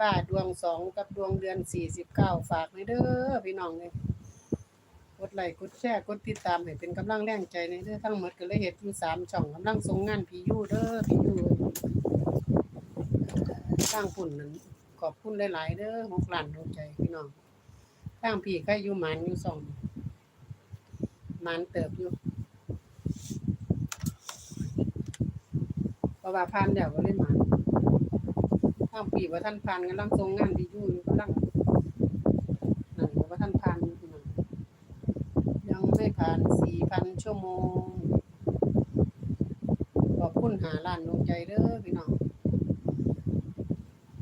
ป้าดวงสองกับดวงเดือนสี่สิบเก้าฝากไว้เด้อพี่น้องเลยกดไลค์กดแชร์กดติดตามให้เป็นกำลังแรงใจในเด้อทั้งหมดก็เลยเฮ็ดอยู่สามช่องกำลังส่งงานพี่ยูเด้อพี่ยูสร้างปุ่นนั้นขอบคุณหลายๆเด้อหกล้านดวงใจพี่น้องทางพี่ก็อยู่หมานอยู่สองหมานเติบอยู่เพราะว่าผ่านแล้วก็เลยหมาน ทางปีว่าท่านผ่านกำลังทรงงานที่อยู่อยู่กำลังนั่นว่าท่านผ่านอยู่นั่นยังไม่ผ่านสี่พันชั่วโมงขอบคุณหาล้านดวงใจเด้อพี่น้อง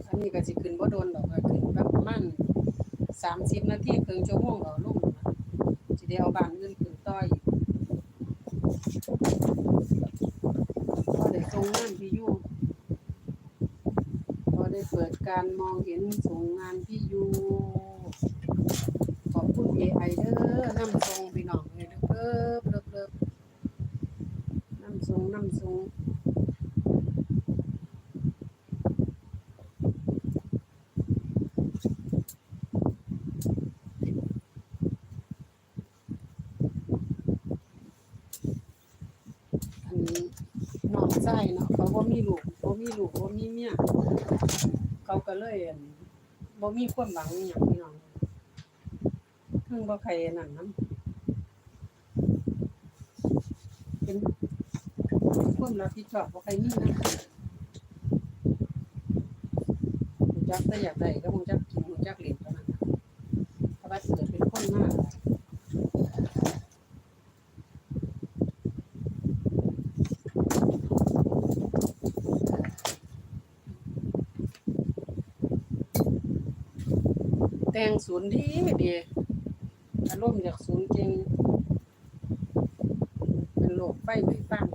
อันนี้ก็สิขึ้นบ่โดนดอกก็ขึ้นแบบประมาณสามสิบนาทีครึ่งชั่วโมงก็ลงนะได้เอาบานอื่นขึ้นต่ออีกก็ได้ส่งงานพี่ยูก็ได้ เปิดการมองเห็นส่งงานพี่ยูขอบคุณ AI เด้อนำส่งพี่น้องเลยเด้อเลิบเลิบนำส่งนำส่งอันนี้ น้องชายเนาะเขาบ่มีลูกบ่มีลูกบ่มีเมียเขาก็เลยบ่มีความหวังอหย่างพี่น้องเพิ่งบ่ใครนั่นนํเป็นเป็นความรับผิดชอบบ่ใครมีนะจักแต่อยากได้ก็ฮู้จักกินฮู้จักเล่นเท่านั้นน่ะเพราะว่าเกิดเป็นคนมาก แต่งศูนย์ดีดีอารมณ์อยากศูนย์จริง เป็นโรคไฟไม้ฟาง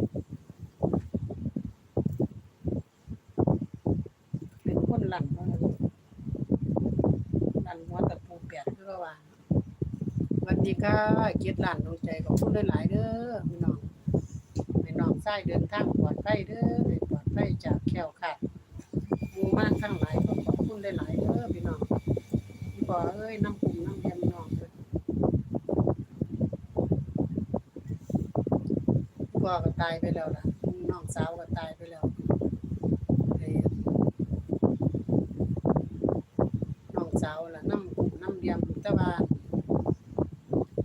เป็นคนหลันว่าหลันหัวตะปูแปดคือว่าวัสดีค่ะเกียรติหลานดวงใจของคุณหลายๆเด้อพี่น้องให้น้องชายเดินทางปลอดภัยเด้อปลอดภัยจากแขวขาดมูมากทั้งหลายก็ขอบคุณหลายๆเด้อพี่น้อง พ่อเอ้ยน้ำปุ่มน้ำเย็นน้องเพิ่นพ่อก็ตายไปแล้วล่ะน้องสาวก็ตายไปแล้วน้องสาวล่ะน้ำปุ่มน้ำเลี้ยงแต่ว่า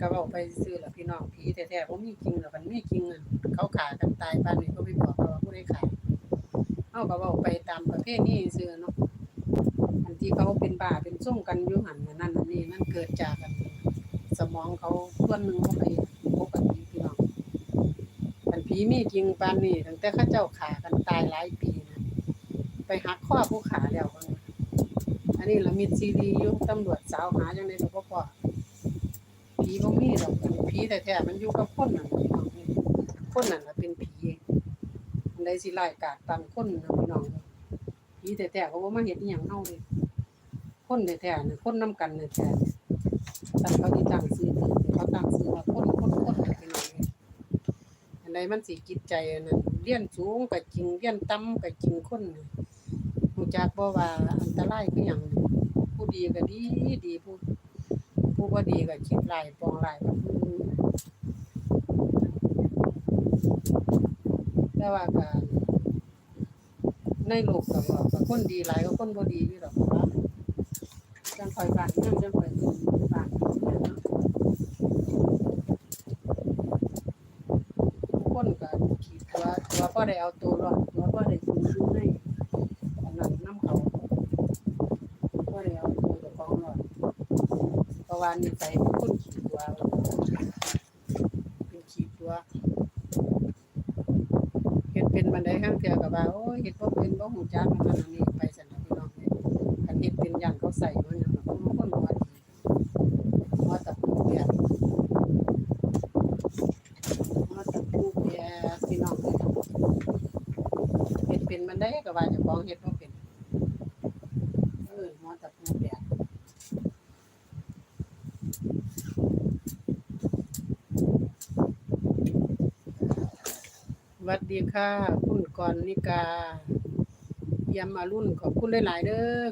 ก็เว้าไปซื่อล่ะพี่น้องผีแท้ๆบ่มีจริงหรอกมันมีจริงอะเขาขากันตายปานนี้ก็ไม่บอกว่าผู้ใดขาเฮาก็เว้าไปตามประเพณีซื่อเนาะอัน ที่เขาเป็นบ้าเป็นส่งกันอยู่หันน่ะนั่นอันนี้นั่นเกิดจากกันสมองเขาส่วนหนึ่งเขาไปปกติพี่น้องอันผีมีจริงปานนี้ตั้งแต่ข้าเจ้าขากันตายหลายปีนะไปหักข้อผู้ขาแล้วว่างั้นอันนี้ละมิดซีดีอยู่ตำรวจสาวหาจังได๋ก็บ่พอผีบ่มีดอกอันผีแต่แท้มันอยู่กับคนนั่นพี่น้องนี่คนนั่นเป็นผีอันใดสิร้ายกาจปานคนนะพี่น้องผีแต่แต่เขาบ่มาเฮ็ดอีหยังเฮาเลย คนแต่แต่น่ะคนนํกันแต่แต่แต่เขาสิตั้งชื่อเขาตั้งชื่อว่าคนคนคนไปหน่อยอันใดมันสิจิตใจนนั้นเรียนสูงก็จริงเรียนต่ำก็จริงคนน่ะรู้จักบ่ว่าอันตรายคือหยังผู้ดีก็ดีดีผู้ผู้บ่ดีก็คิดร้ายปองร้ายกับผู้อื่นแต่ว่าก็ในโลกก็บอกว่าคนดีหลายก็คนบ่ดีอยู่ดอกว่าจังค อยบ้านยังจังคอยบ้านเนี่ยเนาะทุกคนก็คิดว่าตัวบ่อได้เอาตัวรอดตัวบ่อได้อยู่อยู่ในอันนั้นนํเขาบ่อได้เอาตัวเจ้าของรอดเพราะว่านิสัยเป็นคนขี้ตัวเป็นขี้ตัวเฮ็ดเป็นบันไดข้างเทื่อก็ว่าโอ้ยเฮ็ดบ่เป็นบ่ฮู้จักมันนั่นนนี้ไปซั่นน่ะพี่น้องเอ้ยคันเฮ็ดเป็นอย่านเขาใส่บ่หยังดอกบางคนว่าดีว่าแตะปูเปียกว่าแตะปูเปียกพี่น้องเอ้ยเฮ็ดเป็นบัน ไดก็ว่าเจ้าของเฮ็ดบ่เป็นเออหัวตะปูเดียกสวัสดีค่ะ คุณกรณิกาเยี่ยมมารุ่นขอบคุณหลาย ๆ เด้อ